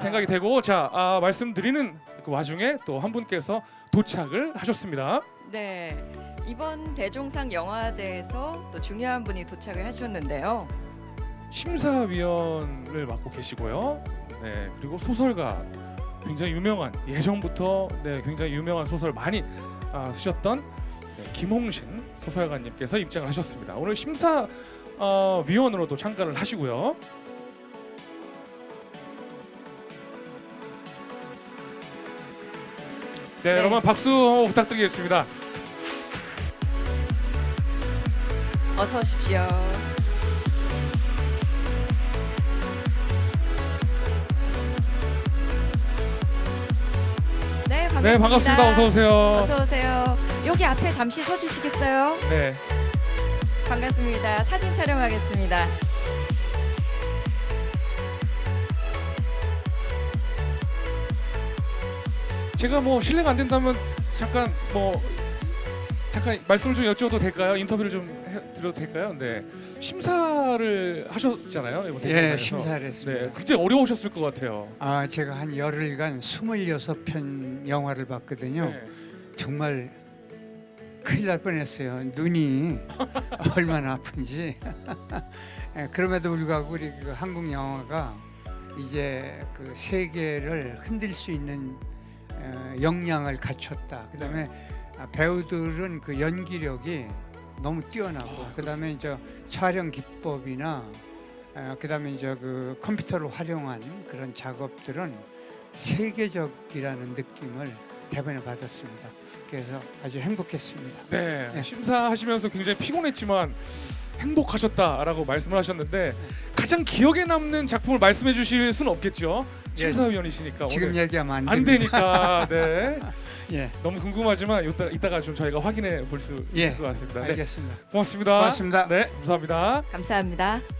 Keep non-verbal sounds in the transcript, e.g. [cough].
생각이 되고 자 아, 말씀드리는 그 와중에 또 한 분께서 도착을 하셨습니다. 네. 이번 대종상 영화제에서 또 중요한 분이 도착을 하셨는데요. 심사위원을 맡고 계시고요. 네 그리고 소설가 굉장히 유명한 예전부터 네 굉장히 유명한 소설 많이 아, 쓰셨던 네, 김홍신 소설가님께서 입장을 하셨습니다. 오늘 심사 어, 위원으로도 참가를 하시고요. 네, 네. 여러분 박수 부탁드리겠습니다. 어서 오십시오. 네, 반갑습니다. 네 반갑습니다. 어서 오세요. 어서 오세요. 여기 앞에 잠시 서 주시겠어요? 네. 반갑습니다. 사진 촬영하겠습니다. 제가 뭐 실례가 안 된다면 잠깐 뭐 잠깐 말씀을 좀 여쭤도 될까요? 인터뷰를 좀 해, 드려도 될까요? 네 심사를 하셨잖아요 이번 예, 대상에서. 심사를 했습니다. 네 굉장히 어려우셨을 것 같아요. 아, 제가 한 열흘간 26편 영화를 봤거든요. 네. 정말 큰일 날 뻔했어요. 눈이 [laughs] 얼마나 아픈지. [laughs] 예, 그럼에도 불구하고 우리 그 한국 영화가 이제 그 세계를 흔들 수 있는 어, 역량을 갖췄다. 그다음에 아, 배우들은 그 연기력이 너무 뛰어나고 그다음에 이제 촬영 기법이나 어, 그다음에 이제 그 컴퓨터를 활용한 그런 작업들은 세계적이라는 느낌을 대번에 받았습니다. 그래서 아주 행복했습니다. 네, 네. 심사하시면서 굉장히 피곤했지만 행복하셨다라고 말씀을 하셨는데 가장 기억에 남는 작품을 말씀해 주실 수는 없겠죠. 예. 심사위원이시니까 지금 오늘 얘기하면 안, 안 됩니다. 되니까 네 [laughs] 예, 너무 궁금하지만 이따, 이따가 좀 저희가 확인해 볼 수 예. 있을 것 같습니다. 네, 알겠습니다. 고맙습니다. 고맙습니다. 네, 감사합니다. 감사합니다.